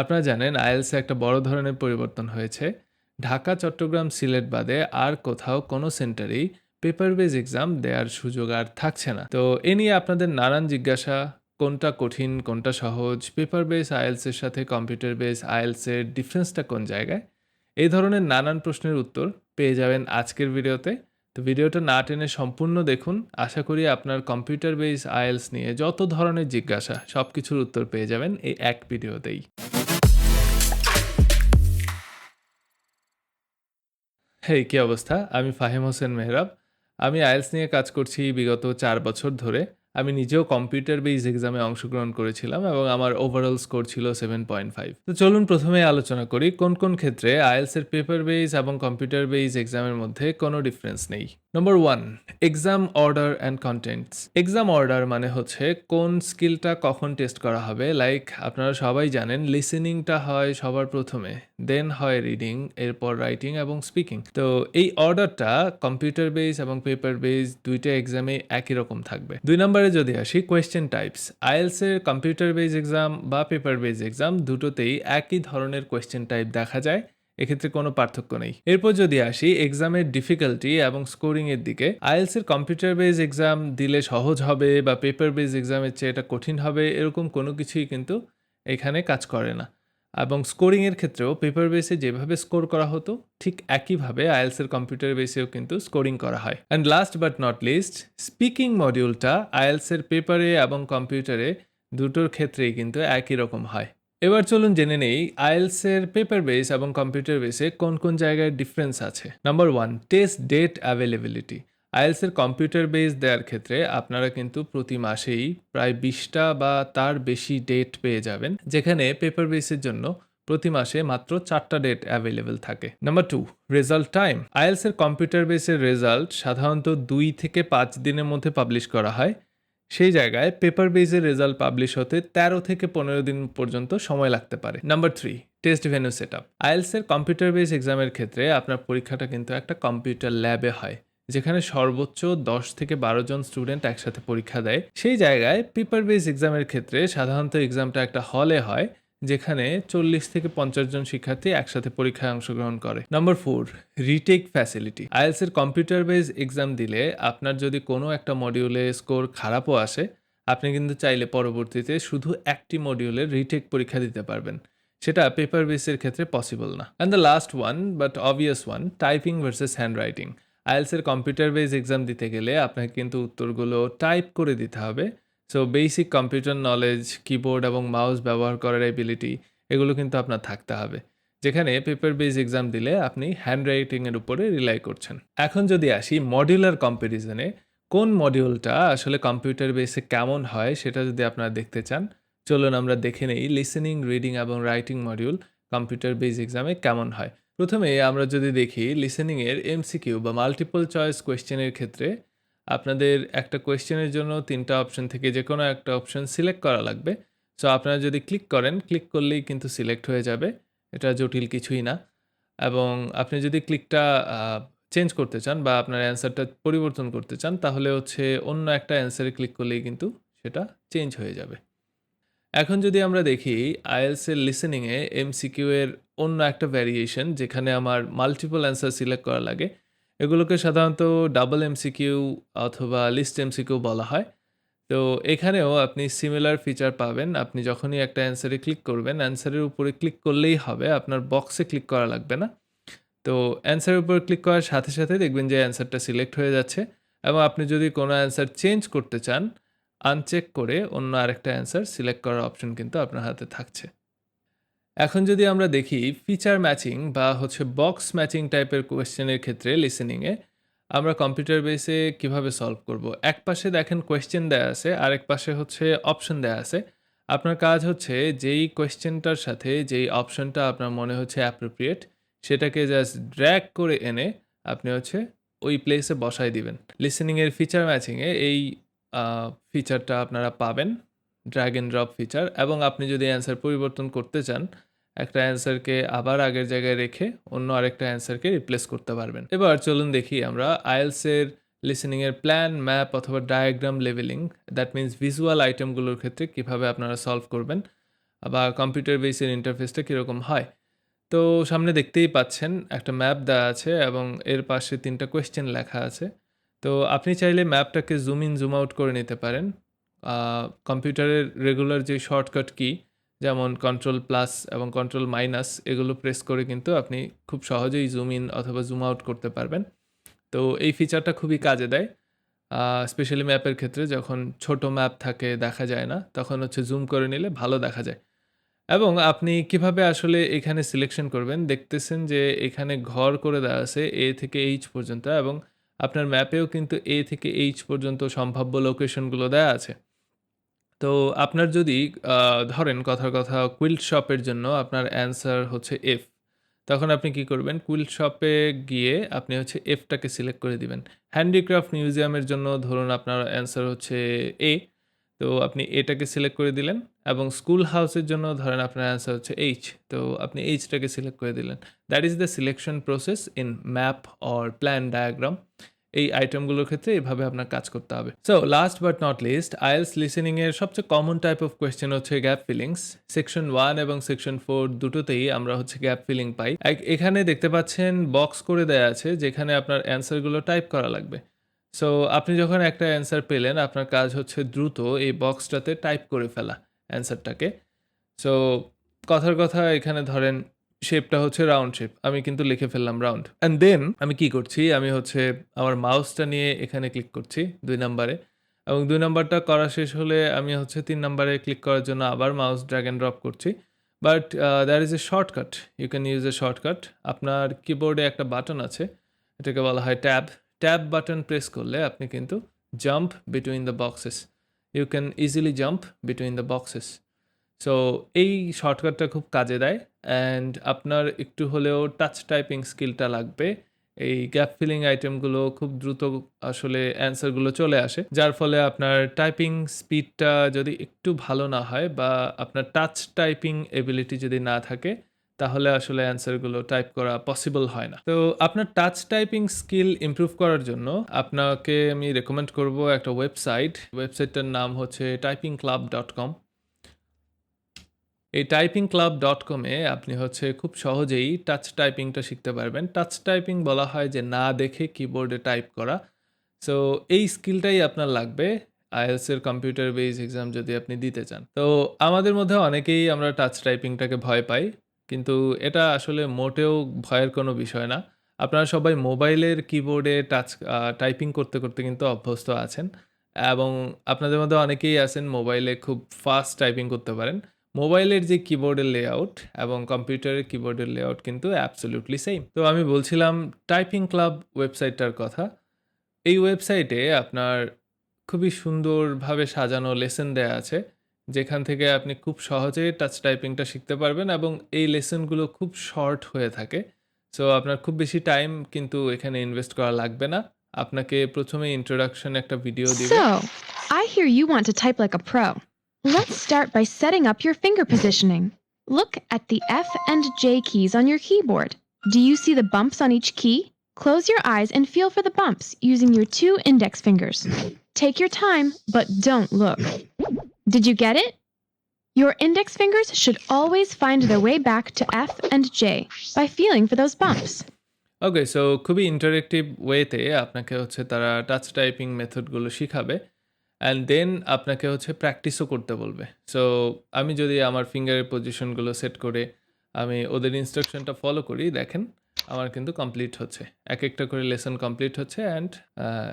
আপনারা জানেন আইএলসে একটা বড় ধরনের পরিবর্তন হয়েছে। ঢাকা, চট্টগ্রাম, সিলেট বাদে আর কোথাও কোনো সেন্টারেই পেপার বেজ এক্সাম দেওয়ার সুযোগ আর থাকছে না। তো এ নিয়ে আপনাদের নানান জিজ্ঞাসা, কোনটা কঠিন, কোনটা সহজ পেপার বেস আইএলসের সাথে কম্পিউটার বেস আইএলসের ডিফারেন্সটা কোন জায়গায়? এই ধরনের নানান প্রশ্নের উত্তর পেয়ে যাবেন আজকের ভিডিওতে। তো ভিডিওটা না টেনে সম্পূর্ণ দেখুন। আশা করি আপনার কম্পিউটার বেস আইএলস নিয়ে যত ধরনের জিজ্ঞাসা সব কিছুর উত্তর পেয়ে যাবেন এই এক ভিডিওতেই। হেই কী অবস্থা? আমি ফাহিম হোসেন মেহরাব। আমি আইএলস নিয়ে কাজ করছি বিগত চার বছর ধরে। আমি নিজেও কম্পিউটার বেস এক্সামে অংশগ্রহণ করেছিলাম এবং আমার ওভারঅল স্কোর ছিল সেভেন পয়েন্ট ফাইভ তো চলুন প্রথমে আলোচনা করি, কোন কোন ক্ষেত্রে আইএলসের পেপার বেস এবং কম্পিউটার বেস এক্সামের মধ্যে কোনো ডিফারেন্স নেই। Number one exam order and contents exam order মানে হচ্ছে কোন স্কিলটা কখন টেস্ট করা হবে। লাইক আপনারা সবাই জানেন লিসেনিংটা হয় সবার প্রথমে দেন হয় রিডিং এরপর রাইটিং এবং স্পিকিং তো এই অর্ডারটা কম্পিউটার বেস এবং পেপার বেস দুইটা এক্সামে একই রকম থাকবে। দুই নম্বরে যদি আসি কোয়েশ্চেন টাইপস আইএলসের কম্পিউটার বেস এক্সাম বা পেপার বেস এক্সাম দুটোতেই একই ধরনের কোয়েশ্চেন টাইপ দেখা যায়। এক্ষেত্রে কোনো পার্থক্য নেই। এরপর যদি আসি এক্সামের ডিফিকাল্টি এবং স্কোরিং এর দিকে আইএলস এর কম্পিউটার বেস এক্সাম দিলে সহজ হবে বা পেপার বেস এক্সামের চেয়ে এটা কঠিন হবে, এরকম কোনো কিছুই কিন্তু এখানে কাজ করে না। এবং স্কোরিং এর ক্ষেত্রেও পেপার বেসে যেভাবে স্কোর করা হতো, ঠিক একইভাবে আইএলস এর কম্পিউটার বেসেও কিন্তু স্কোরিং করা হয়। And last but not least speaking মডিউলটা IELTS এর পেপারে এবং কম্পিউটারে দুটোর ক্ষেত্রেই কিন্তু একই রকম হয়। এবার চলুন জেনে নেই আইএলসের পেপার বেস এবং কম্পিউটার বেসে কোন কোন জায়গায় ডিফারেন্স আছে। Number one test date availability আইএলসের computer base দেওয়ার ক্ষেত্রে আপনারা কিন্তু প্রতি মাসেই প্রায় বিশটা বা তার বেশি ডেট পেয়ে যাবেন, যেখানে পেপার বেসের জন্য প্রতি মাসে মাত্র চারটা ডেট অ্যাভেলেবেল থাকে। নাম্বার টু রেজাল্ট টাইম আইএলসের কম্পিউটার বেসের রেজাল্ট সাধারণত দুই থেকে পাঁচ দিনের মধ্যে পাবলিশ করা হয়। সেই জায়গায় পেপার বেজের রেজাল্ট পাবলিশ হতে তেরো থেকে পনেরো দিন পর্যন্ত সময় লাগতে পারে। Number three test venue set up আইএলসের computer base এক্সামের ক্ষেত্রে আপনার পরীক্ষাটা কিন্তু একটা কম্পিউটার ল্যাবে হয়, যেখানে সর্বোচ্চ দশ থেকে বারো জন স্টুডেন্ট একসাথে পরীক্ষা দেয়। সেই জায়গায় পেপার বেস এক্সামের ক্ষেত্রে সাধারণত এক্সামটা একটা হলে হয় যেখানে চল্লিশ থেকে পঞ্চাশ জন শিক্ষার্থী একসাথে পরীক্ষায় অংশগ্রহণ করে। Number four retake facility IELTS এর কম্পিউটার বেস এক্সাম দিলে আপনার যদি কোনো একটা মডিউলে স্কোর খারাপও আসে, আপনি কিন্তু চাইলে পরবর্তীতে শুধু একটি মডিউলের রিটেক পরীক্ষা দিতে পারবেন। সেটা পেপার বেসের ক্ষেত্রে পসিবল না। And the last one but obvious one typing versus handwriting আইএলসের computer base exam দিতে গেলে আপনাকে কিন্তু উত্তরগুলো টাইপ করে দিতে হবে। So basic computer knowledge keyboard এবং মাউস ব্যবহার করার এবিলিটি এগুলো কিন্তু আপনার থাকতে হবে। যেখানে পেপার বেস এক্সাম দিলে আপনি হ্যান্ড রাইটিংয়ের উপরে রিলাই করছেন। এখন যদি আসি মডিউলার কম্পারিজনে কোন মডিউলটা আসলে কম্পিউটার বেসে কেমন হয় সেটা যদি আপনারা দেখতে চান, চলুন আমরা দেখে নেই লিসেনিং রিডিং এবং রাইটিং মডিউল কম্পিউটার বেস এক্সামে কেমন হয়। প্রথমে আমরা যদি দেখি লিসেনিংয়ের এমসিকিউ বা মাল্টিপল চয়েস কোয়েশ্চেনের ক্ষেত্রে আপনাদের একটা কোয়েশ্চেনের জন্য তিনটা অপশন থেকে যে কোনো একটা অপশন সিলেক্ট করা লাগবে। সো আপনারা যদি ক্লিক করেন ক্লিক করলেই কিন্তু সিলেক্ট হয়ে যাবে। এটা জটিল কিছুই না। এবং আপনি যদি ক্লিকটা চেঞ্জ করতে চান বা আপনার অ্যান্সারটা পরিবর্তন করতে চান, তাহলে হচ্ছে অন্য একটা অ্যান্সারে ক্লিক করলেই কিন্তু সেটা চেঞ্জ হয়ে যাবে। এখন যদি আমরা দেখি আইএলসের লিসেনিংয়ে এমসিকিউ এর অন্য একটা ভ্যারিয়েশন যেখানে আমার মাল্টিপল অ্যান্সার সিলেক্ট করা লাগে। এগুলোকে সাধারণত ডাবল এমসিকিউ অথবা লিস্ট এমসিকিউ বলা হয়। তো এখানেও আপনি সিমিলার ফিচার পাবেন। আপনি যখনই একটা অ্যান্সারে ক্লিক করবেন অ্যান্সারের উপরে ক্লিক করলেই হবে, আপনার বক্সে ক্লিক করা লাগবে না। তো অ্যান্সারের উপর ক্লিক করার সাথে সাথে দেখবেন যে অ্যান্সারটা সিলেক্ট হয়ে যাচ্ছে এবং আপনি যদি কোনো অ্যান্সার চেঞ্জ করতে চান আনচেক করে অন্য আরেকটা অ্যান্সার সিলেক্ট করার অপশন কিন্তু আপনার হাতে থাকছে। এখন যদি আমরা দেখি ফিচার ম্যাচিং বা হচ্ছে বক্স ম্যাচিং টাইপের কোয়েশ্চেনের ক্ষেত্রে লিসেনিংয়ে আমরা কম্পিউটার বেসে কীভাবে সলভ করব? এক পাশে দেখেন কোয়েশ্চেন দেয়া আছে, আরেক পাশে হচ্ছে অপশন দেয়া আছে। আপনার কাজ হচ্ছে যেই কোয়েশ্চেনটার সাথে যেই অপশনটা আপনার মনে হচ্ছে অ্যাপ্রোপ্রিয়েট সেটাকে জাস্ট ড্র্যাক করে এনে আপনি হচ্ছে ওই প্লেসে বসাই দিবেন। লিসেনিংয়ের ফিচার ম্যাচিংয়ে এই ফিচারটা আপনারা পাবেন ড্র্যাগ অ্যান্ড ড্রপ ফিচার এবং আপনি যদি অ্যান্সার পরিবর্তন করতে চান একটা অ্যান্সারকে আবার আগের জায়গায় রেখে অন্য আরেকটা অ্যান্সারকে রিপ্লেস করতে পারবেন। এবার চলুন দেখি আমরা আইএলসের লিসেনিংয়ের প্ল্যান, ম্যাপ অথবা ডায়াগ্রাম লেভেলিং। দ্যাট মিন্স ভিজুয়াল আইটেমগুলোর ক্ষেত্রে কীভাবে আপনারা সলভ করবেন বা কম্পিউটার বেসের ইন্টারফেসটা কীরকম হয়। তো সামনে দেখতেই পাচ্ছেন একটা ম্যাপ দেওয়া আছে এবং এর পাশে তিনটা কোয়েশ্চেন লেখা আছে। তো আপনি চাইলে ম্যাপটাকে জুম ইন জুম আউট করে নিতে পারেন। কম্পিউটারের রেগুলার যে শর্টকাট কি যেমন কন্ট্রোল প্লাস এবং কন্ট্রোল মাইনাস এগুলো প্রেস করে কিন্তু আপনি খুব সহজেই জুম ইন অথবা জুম আউট করতে পারবেন। তো এই ফিচারটা খুবই কাজে দেয়। স্পেশালি ম্যাপের ক্ষেত্রে যখন ছোট ম্যাপ থাকে দেখা যায় না, তখন হচ্ছে জুম করে নিলে ভালো দেখা যায়। এবং আপনি কীভাবে আসলে এখানে সিলেকশন করবেন? দেখতেছেন যে এখানে ঘর করে দেওয়া আছে এ থেকে এইচ পর্যন্ত এবং আপনার ম্যাপেও কিন্তু এ থেকে এইচ পর্যন্ত সম্ভাব্য লোকেশনগুলো দেওয়া আছে। তো আপনার যদি ধরেন কথার কথা কুইল্ট শপের জন্য আপনার অ্যান্সার হচ্ছে এফ তখন আপনি কি করবেন? কুইল্ট শপে গিয়ে আপনি হচ্ছে এফটাকে সিলেক্ট করে দিবেন। হ্যান্ডিক্রাফট মিউজিয়ামের জন্য ধরুন আপনার অ্যান্সার হচ্ছে এ তো আপনি এটাকে সিলেক্ট করে দিলেন এবং স্কুল হাউসের জন্য ধরেন আপনার অ্যান্সার হচ্ছে এইচ তো আপনি এইচটাকে সিলেক্ট করে দিলেন। That is the selection process in map or plan diagram এই আইটেমগুলোর ক্ষেত্রে এভাবে আপনার কাজ করতে হবে। So last but not least IELTS listening এর সবচেয়ে কমন টাইপ অফ কোয়েশ্চেন হচ্ছে গ্যাপ ফিলিংস সেকশন ওয়ান এবং সেকশন ফোর দুটোতেই আমরা হচ্ছে গ্যাপ ফিলিং পাই। এখানে দেখতে পাচ্ছেন বক্স করে দেয়া আছে যেখানে আপনার অ্যান্সারগুলো টাইপ করা লাগবে। সো আপনি যখন একটা অ্যান্সার পেলেন, আপনার কাজ হচ্ছে দ্রুত এই বক্সটাতে টাইপ করে ফেলা অ্যান্সারটাকে সো কথার কথা এখানে ধরেন শেপটা হচ্ছে রাউন্ড শেপ আমি কিন্তু লিখে ফেললাম রাউন্ড অ্যান্ড দেন আমি কি করছি? আমি হচ্ছে আমার মাউসটা নিয়ে এখানে ক্লিক করছি দুই নাম্বারে এবং দুই নাম্বারটা করা শেষ হলে আমি হচ্ছে তিন নাম্বারে ক্লিক করার জন্য আবার মাউস ড্র্যাগ অ্যান্ড ড্রপ করছি। But there is a shortcut you can use a shortcut আপনার কিবোর্ডে একটা বাটন আছে। এটাকে বলা হয় ট্যাব ট্যাব বাটন প্রেস করলে আপনি কিন্তু jump between the boxes you can easily jump between the boxes so এই শর্টকাটটা খুব কাজে দেয়। অ্যান্ড আপনার একটু হলেও টাচ টাইপিং স্কিলটা লাগবে। এই গ্যাপ ফিলিং আইটেমগুলো খুব দ্রুত আসলে অ্যান্সারগুলো চলে আসে। যার ফলে আপনার টাইপিং স্পিডটা যদি একটু ভালো না হয় বা আপনার টাচ টাইপিং এবিলিটি যদি না থাকে, তাহলে আসলে অ্যান্সারগুলো টাইপ করা পসিবল হয় না। তো আপনার টাচ টাইপিং স্কিল ইমপ্রুভ করার জন্য আপনাকে আমি রেকমেন্ড করব একটা ওয়েবসাইট ওয়েবসাইটটার নাম হচ্ছে টাইপিং ক্লাব ডট কম এই টাইপিং ক্লাব ডট কমে আপনি হচ্ছে খুব সহজেই টাচ টাইপিংটা শিখতে পারবেন। টাচ টাইপিং বলা হয় যে না দেখে কিবোর্ডে টাইপ করা। সো এই স্কিলটাই আপনার লাগবে আইএলসের কম্পিউটার বেস এক্সাম যদি আপনি দিতে চান। তো, আমাদের মধ্যে অনেকেই আমরা টাচ টাইপিংটাকে ভয় পাই, কিন্তু এটা আসলে মোটেও ভয়ের কোনো বিষয় না। আপনারা সবাই মোবাইলের কিবোর্ডে টাচ টাইপিং করতে করতে কিন্তু অভ্যস্ত আছেন। এবং আপনাদের মধ্যে অনেকেই আছেন মোবাইলে খুব ফাস্ট টাইপিং করতে পারেন। মোবাইলের যে কিবোর্ডের লেআউট এবং কম্পিউটারের কিবোর্ডের লেআউট কিন্তু অ্যাবসলিউটলি সেম তো আমি বলছিলাম টাইপিং ক্লাব ওয়েবসাইটটার কথা। এই ওয়েবসাইটে আপনার খুবই সুন্দরভাবে সাজানো লেসন দেয়া আছে যেখান থেকে আপনি খুব সহজে টাচ টাইপিংটা শিখতে পারবেন এবং এই লেসনগুলো খুব শর্ট হয়ে থাকে। সো আপনার খুব বেশি টাইম কিন্তু এখানে ইনভেস্ট করা লাগবে না। আপনাকে প্রথমে ইন্ট্রোডাকশন একটা ভিডিও দিবে। So, I hear. Let's start by setting up your finger positioning. Look at the F and J keys on your keyboard. Do you see the bumps on each key? Close your eyes and feel for the bumps using your two index fingers. Take your time, but don't look. Did you get it? Your index fingers should always find their way back to F and J by feeling for those bumps. Okay so খুবই interactive ওয়েতে আপনাকে হচ্ছে তারা touch typing মেথডগুলো শিখাবে and then আপনাকে হচ্ছে প্র্যাকটিসও করতে বলবে। সো আমি যদি আমার ফিঙ্গারের পজিশনগুলো সেট করে আমি ওদের ইনস্ট্রাকশনটা ফলো করি, দেখেন আমার কিন্তু কমপ্লিট হচ্ছে। এক একটা করে লেসন কমপ্লিট হচ্ছে অ্যান্ড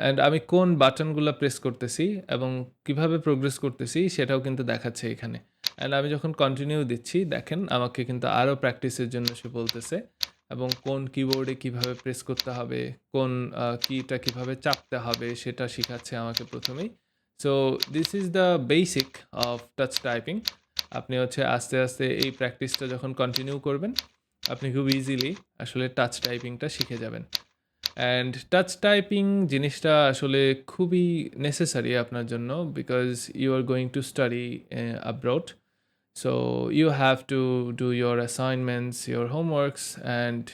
অ্যান্ড আমি কোন বাটনগুলো প্রেস করতেছি এবং কীভাবে প্রোগ্রেস করতেছি সেটাও কিন্তু দেখাচ্ছে এখানে। অ্যান্ড আমি যখন কন্টিনিউ দিচ্ছি, দেখেন আমাকে কিন্তু আরও প্র্যাকটিসের জন্য সে বলতেছে এবং কোন কিবোর্ডে কীভাবে প্রেস করতে হবে, কোন কিটা কীভাবে চাপতে হবে সেটা শেখাচ্ছে আমাকে প্রথমেই। So this is the basic of touch typing আপনি হচ্ছে আস্তে আস্তে এই প্র্যাকটিসটা যখন কন্টিনিউ করবেন, আপনি খুব ইজিলি আসলে টাচ টাইপিংটা শিখে যাবেন। অ্যান্ড টাচ টাইপিং জিনিসটা আসলে খুবই নেসেসারি আপনার জন্য because you are going to study abroad so you have to do your assignments your homeworks and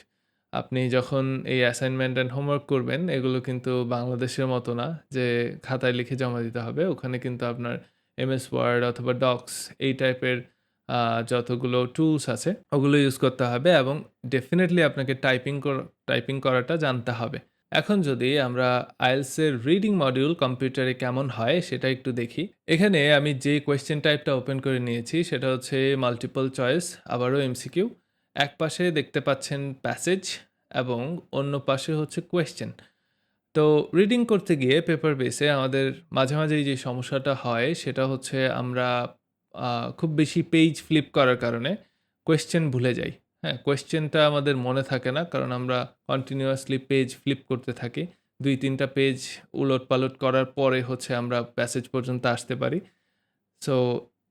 আপনি যখন এই অ্যাসাইনমেন্ট অ্যান্ড হোমওয়ার্ক করবেন, এগুলো কিন্তু বাংলাদেশের মতো না যে খাতায় লিখে জমা দিতে হবে ওখানে কিন্তু আপনার এমএস ওয়ার্ড অথবা ডক্স এই টাইপের যতগুলো টুলস আছে, ওগুলো ইউজ করতে হবে এবং ডেফিনেটলি আপনাকে টাইপিং টাইপিং করাটা জানতে হবে। এখন যদি আমরা এর রিডিং মডিউল কম্পিউটারে কেমন হয় সেটা একটু দেখি। এখানে আমি যে কোয়েশ্চেন টাইপটা ওপেন করে নিয়েছি সেটা হচ্ছে মাল্টিপল চয়েস আবারও এমসিকিউ। একপাশে দেখতে পাচ্ছেন প্যাসেজ এবং অন্য পাশে হচ্ছে কোয়েশ্চেন। তো রিডিং করতে গিয়ে পেপার বেসে আমাদের মাঝে, মাঝেই যে সমস্যাটা হয় সেটা হচ্ছে আমরা খুব বেশি পেজ ফ্লিপ করার কারণে কোয়েশ্চেন ভুলে যাই। হ্যাঁ? কোয়েশ্চেনটা আমাদের মনে থাকে না কারণ আমরা কন্টিনিউয়াসলি পেজ ফ্লিপ করতে থাকি। ২-৩ টা পেজ উলট-পালট করার পরে হচ্ছে আমরা প্যাসেজ পর্যন্ত আসতে পারি। সো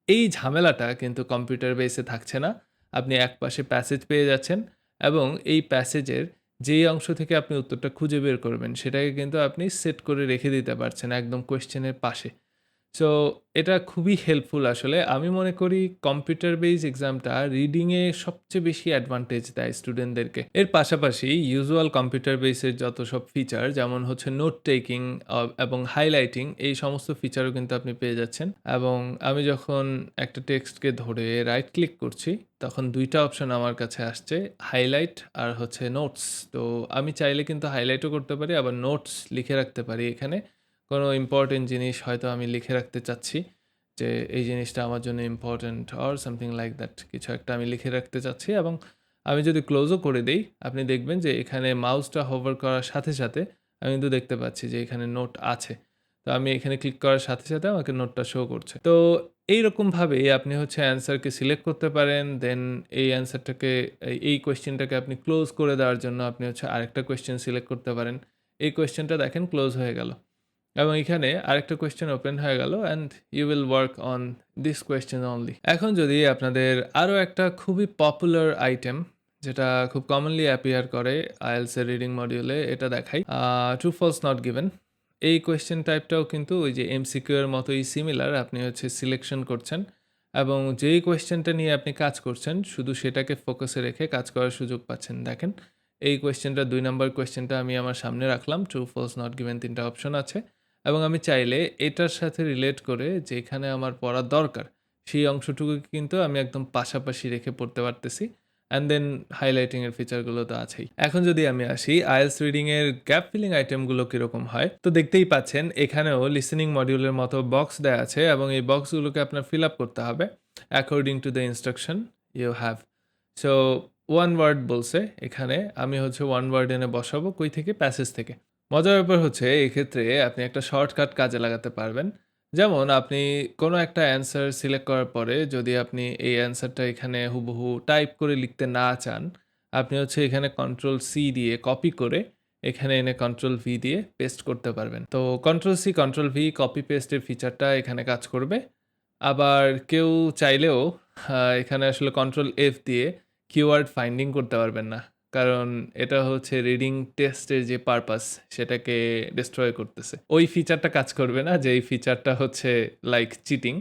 এই ঝামেলাটা কিন্তু কম্পিউটার বেসে থাকছে না। আপনি এক পাশে প্যাসেজ পেয়ে যাচ্ছেন এবং এই প্যাসেজের যেই অংশ থেকে আপনি উত্তরটা খুঁজে বের করবেন, সেটাকে কিন্তু আপনি সেট করে রেখে দিতে পারছেন একদম কোয়েশ্চেনের পাশে। সো এটা খুবই হেল্পফুল আসলে। আমি মনে করি কম্পিউটার বেস এক্সামটা রিডিংয়ে সবচেয়ে বেশি অ্যাডভান্টেজ দেয় স্টুডেন্টদেরকে। এর পাশাপাশি ইউজুয়াল কম্পিউটার বেসের যত সব ফিচার যেমন হচ্ছে নোট টেকিং এবং হাইলাইটিং এই সমস্ত ফিচারও কিন্তু আপনি পেয়ে যাচ্ছেন এবং আমি যখন একটা টেক্সটকে ধরে রাইট ক্লিক করছি, তখন ২ টা অপশন আমার কাছে আসছে হাইলাইট আর হচ্ছে নোটস। তো আমি চাইলে কিন্তু হাইলাইটও করতে পারি, আবার নোটস লিখে রাখতে পারি এখানে। কোনো ইম্পর্টেন্ট জিনিস হয়তো আমি লিখে রাখতে চাচ্ছি যে এই জিনিসটা আমার জন্য important or something like that কিছু একটা আমি লিখে রাখতে চাচ্ছি এবং আমি যদি ক্লোজও করে দেই আপনি দেখবেন যে এখানে মাউসটা হোভার করার সাথে, সাথে আমি কিন্তু দেখতে পাচ্ছি যে এখানে নোট আছে। তো আমি এখানে ক্লিক করার সাথে, সাথে আমাকে নোটটা শো করছে। তো এইরকমভাবেই আপনি হচ্ছে অ্যান্সারকে সিলেক্ট করতে পারেন। দেন এই অ্যান্সারটাকে এই কোয়েশ্চেনটাকে আপনি ক্লোজ করে দেওয়ার জন্য আপনি হচ্ছে আরেকটা কোয়েশ্চেন সিলেক্ট করতে পারেন। এই কোয়েশ্চেনটা দেখেন ক্লোজ হয়ে গেল। এবং এখানে আরেকটা কোয়েশ্চেন ওপেন হয়ে গেল and you will work on this question only. এখন যদি আপনাদের আরও একটা খুবই পপুলার আইটেম যেটা খুব কমনলি অ্যাপিয়ার করে এর রিডিং মডিউলে এটা দেখাই। True false not given. এই কোয়েশ্চেন টাইপটাও কিন্তু ওই যে এমসিকিউ এর মতোই সিমিলার। আপনি হচ্ছে সিলেকশন করছেন, এবং যেই কোয়েশ্চেনটা নিয়ে আপনি কাজ করছেন, শুধু সেটাকে ফোকাসে রেখে কাজ করার সুযোগ পাচ্ছেন। দেখেন, এই কোয়েশ্চেনটা দুই নম্বর কোয়েশ্চেনটা আমি আমার সামনে রাখলাম। ট্রু ফলস নট গিভেন ৩ টা অপশন আছে এবং আমি চাইলে এটার সাথে রিলেট করে যেখানে আমার পড়া দরকার, সেই অংশটুকু কিন্তু আমি একদম পাশাপাশি রেখে পড়তে পারতেছি। অ্যান্ড দেন হাইলাইটিং এর ফিচারগুলো তো আছেই। এখন যদি আমি আসি, IELTS রিডিং এর গ্যাপ ফিলিং আইটেমগুলো কীরকম হয়? তো দেখতেই পাচ্ছেন এখানেও লিসেনিং মডিউলের মতো বক্স দেয়া আছে এবং এই বক্সগুলোকে আপনার ফিল আপ করতে হবে according to the instruction you have. So one word বলছে এখানে, আমি হচ্ছে ওয়ান ওয়ার্ড এনে বসাবো, কই থেকে? প্যাসেজ থেকে। মজার ব্যাপার হচ্ছে এক্ষেত্রে আপনি একটা শর্টকাট কাজে লাগাতে পারবেন। যেমন আপনি কোনো একটা অ্যান্সার সিলেক্ট করার পরে যদি আপনি এই অ্যান্সারটা এখানে হুবহু টাইপ করে লিখতে না চান, আপনি হচ্ছে এখানে কন্ট্রোল সি দিয়ে কপি করে এখানে এনে কন্ট্রোল ভি দিয়ে পেস্ট করতে পারবেন। তো control C, control V copy পেস্টের ফিচারটা এখানে কাজ করবে। আবার কেউ চাইলেও এখানে আসলে কন্ট্রোল এফ দিয়ে কিওয়ার্ড ফাইন্ডিং করতে পারবেন না। কারণ এটা হচ্ছে রিডিং টেস্টের যে পারপাস সেটাকে ডিস্ট্রয় করতেছে। ওই ফিচারটা কাজ করবে না যে এই ফিচারটা হচ্ছে like cheating.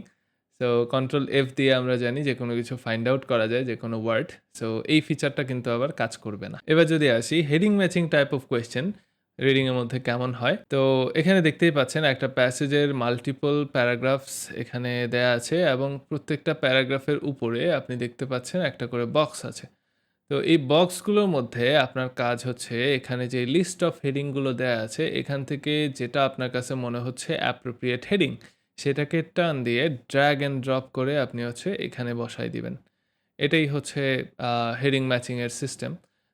So control F দিয়ে আমরা জানি যে কোনো কিছু ফাইন্ড আউট করা যায়, যে কোনো ওয়ার্ড। সো এই ফিচারটা কিন্তু আবার কাজ করবে না। এবার যদি আসি heading matching type of question রিডিংয়ের মধ্যে কেমন হয়? তো, এখানে দেখতেই পাচ্ছেন একটা প্যাসেজের মাল্টিপল প্যারাগ্রাফস এখানে দেয়া আছে এবং প্রত্যেকটা প্যারাগ্রাফের উপরে আপনি দেখতে পাচ্ছেন একটা করে বক্স আছে। তো এই বক্সগুলোর মধ্যে আপনার কাজ হচ্ছে এখানে যে লিস্ট অফ হেডিংগুলো দেয়া আছে, এখান থেকে যেটা আপনার কাছে মনে হচ্ছে অ্যাপ্রোপ্রিয়েট হেডিং সেটাকে টার্ন দিয়ে ড্র্যাগ অ্যান্ড ড্রপ করে আপনি হচ্ছে এখানে বসাই দিবেন। এটাই হচ্ছে heading ম্যাচিংয়ের system.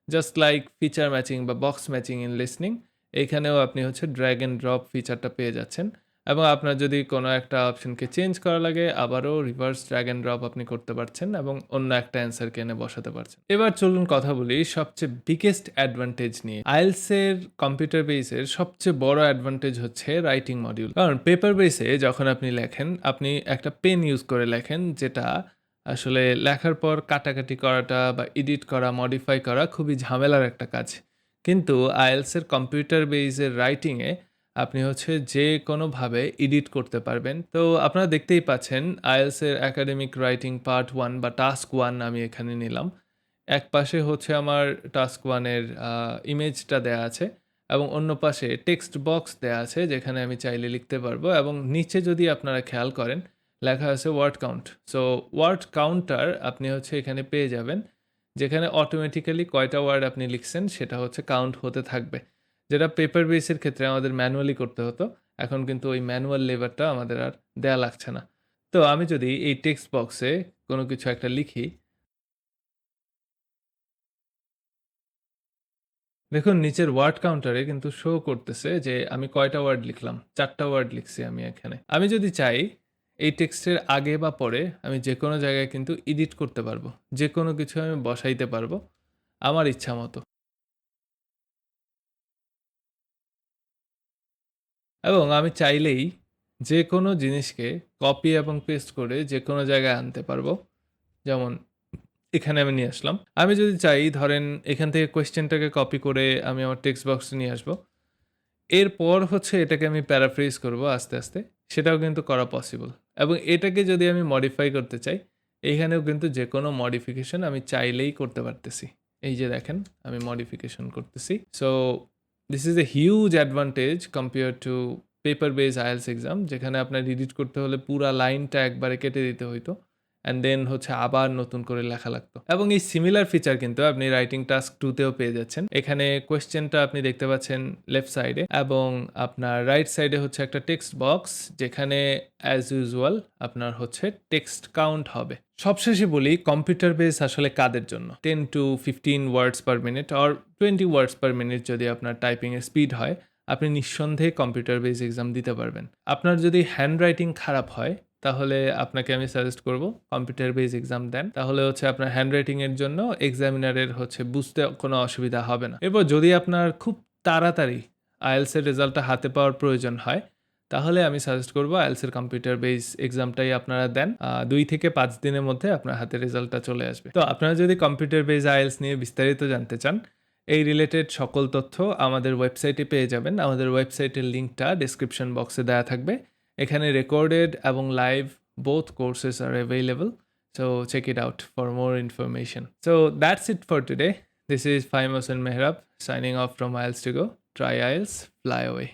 Just like feature matching বা বক্স ম্যাচিং ইন লিসনিং এখানেও আপনি হচ্ছে ড্র্যাগ অ্যান্ড ড্রপ ফিচারটা পেয়ে যাচ্ছেন এবং আপনার যদি কোনো একটা অপশনকে চেঞ্জ করা লাগে আবারও রিভার্স ড্র্যাগ অ্যান্ড ড্রপ আপনি করতে পারছেন এবং অন্য একটা অ্যান্সারকে এনে বসাতে পারছেন। এবার চলুন কথা বলি সবচেয়ে বিগেস্ট অ্যাডভান্টেজ নিয়ে। এর কম্পিউটার বেসের সবচেয়ে বড় অ্যাডভান্টেজ হচ্ছে রাইটিং মডিউল। কারণ পেপার বেসে যখন আপনি লেখেন আপনি একটা পেন ইউজ করে লেখেন যেটা আসলে লেখার পর কাটাকাটি করাটা বা এডিট করা, মডিফাই করা খুবই ঝামেলার একটা কাজ। কিন্তু এর কম্পিউটার বেসের রাইটিং এ আপনি হচ্ছে যে যেকোনোভাবে এডিট করতে পারবেন। তো আপনারা দেখতেই পাচ্ছেন এর একাডেমিক রাইটিং পার্ট 1 বা টাস্ক 1 আমি এখানে নিলাম। এক পাশে হচ্ছে আমার টাস্ক 1 এর ইমেজটা দেয়া আছে এবং অন্য পাশে টেক্সট বক্স দেয়া আছে যেখানে আমি চাইলে লিখতে পারব এবং নিচে যদি আপনারা খেয়াল করেন, লেখা আছে word count so word counter আপনি হচ্ছে এখানে পেয়ে যাবেন, যেখানে অটোমেটিক্যালি কয়টা ওয়ার্ড আপনি লিখছেন সেটা হচ্ছে কাউন্ট হতে থাকবে যেটা পেপার বেসের ক্ষেত্রে আমাদের ম্যানুয়ালি করতে হতো, এখন কিন্তু ওই ম্যানুয়াল লেবারটা আমাদের আর দেয়া লাগছে না। তো আমি যদি এই টেক্সট বক্সে কোনো কিছু একটা লিখি, দেখুন নিচের ওয়ার্ড কাউন্টারে কিন্তু শো করতেছে যে আমি কয়টা ওয়ার্ড লিখলাম, চারটা ওয়ার্ড লিখছি আমি এখানে। আমি যদি চাই এই টেক্সটের আগে বা পরে আমি যে কোনো জায়গায় কিন্তু এডিট করতে পারব, যে কোনো কিছু আমি বসাইতে পারব, আমার ইচ্ছা মতো। এবং আমি চাইলেই যে কোনো জিনিসকে কপি এবং পেস্ট করে যে কোনো জায়গায় আনতে পারব। যেমন এখানে আমি নিয়ে আসলাম। আমি যদি চাই, ধরেন এখান থেকে কোয়েশ্চেনটাকে কপি করে আমি আমার টেক্সট বক্সে নিয়ে আসব। এরপর হচ্ছে এটাকে আমি প্যারাফ্রেজ করব আস্তে আস্তে। সেটাও কিন্তু করা পসিবল এবং এটাকে যদি আমি মডিফাই করতে চাই এইখানেও কিন্তু যে কোনো মডিফিকেশন আমি চাইলেই করতে পারতেছি। এই যে দেখেন, আমি মডিফিকেশন করতেছি। So this is a huge advantage compare to paper base IELTS exam যেখানে আপনার এডিট করতে হলে পুরা লাইনটা একবারে কেটে দিতে হইতো। অ্যান্ড দেন হচ্ছে আবার নতুন করে লেখা লাগতো। এবং এই সিমিলার ফিচার কিন্তু আপনি রাইটিং টাস্ক টুতেও পেয়ে যাচ্ছেন। এখানে কোয়েশ্চেনটা আপনি দেখতে পাচ্ছেন লেফট সাইডে এবং আপনার রাইট সাইডে হচ্ছে একটা টেক্সট বক্স যেখানে অ্যাজ ইউজুয়াল আপনার হচ্ছে টেক্সট কাউন্ট হবে। সবশেষে বলি কম্পিউটার বেস আসলে কাদের জন্য? Ten to fifteen words per minute or twenty words per minute যদি আপনার টাইপিংয়ের স্পিড হয়, আপনি নিঃসন্দেহে কম্পিউটার বেস এক্সাম দিতে পারবেন। আপনার যদি হ্যান্ড রাইটিং খারাপ হয় তাহলে আপনাকে আমি সাজেস্ট করব কম্পিউটার বেস এক্সাম দেন। তাহলে হচ্ছে আপনার হ্যান্ড রাইটিং এর জন্য এক্সামিনারের হচ্ছে বুঝতে কোনো অসুবিধা হবে না। এরপর যদি আপনার খুব তাড়াতাড়ি আইএলসের রেজাল্টটা হাতে পাওয়ার প্রয়োজন হয়, তাহলে আমি সাজেস্ট করব আইএলসের কম্পিউটার বেস এক্সামটাই আপনারা দেন। দুই থেকে পাঁচ দিনের মধ্যে আপনার হাতে রেজাল্টটা চলে আসবে। তো আপনারা যদি কম্পিউটার বেস আইএলস নিয়ে বিস্তারিত জানতে চান, এই রিলেটেড সকল তথ্য আমাদের ওয়েবসাইটে পেয়ে যাবেন। আমাদের ওয়েবসাইটের লিঙ্কটা ডিসক্রিপশন বক্সে দেওয়া থাকবে। এখানে রেকর্ডেড এবং live both courses are available so check it out for more information so that's it for today this is Faim Hossain Mehrab signing off from IELTS to go try IELTS fly away.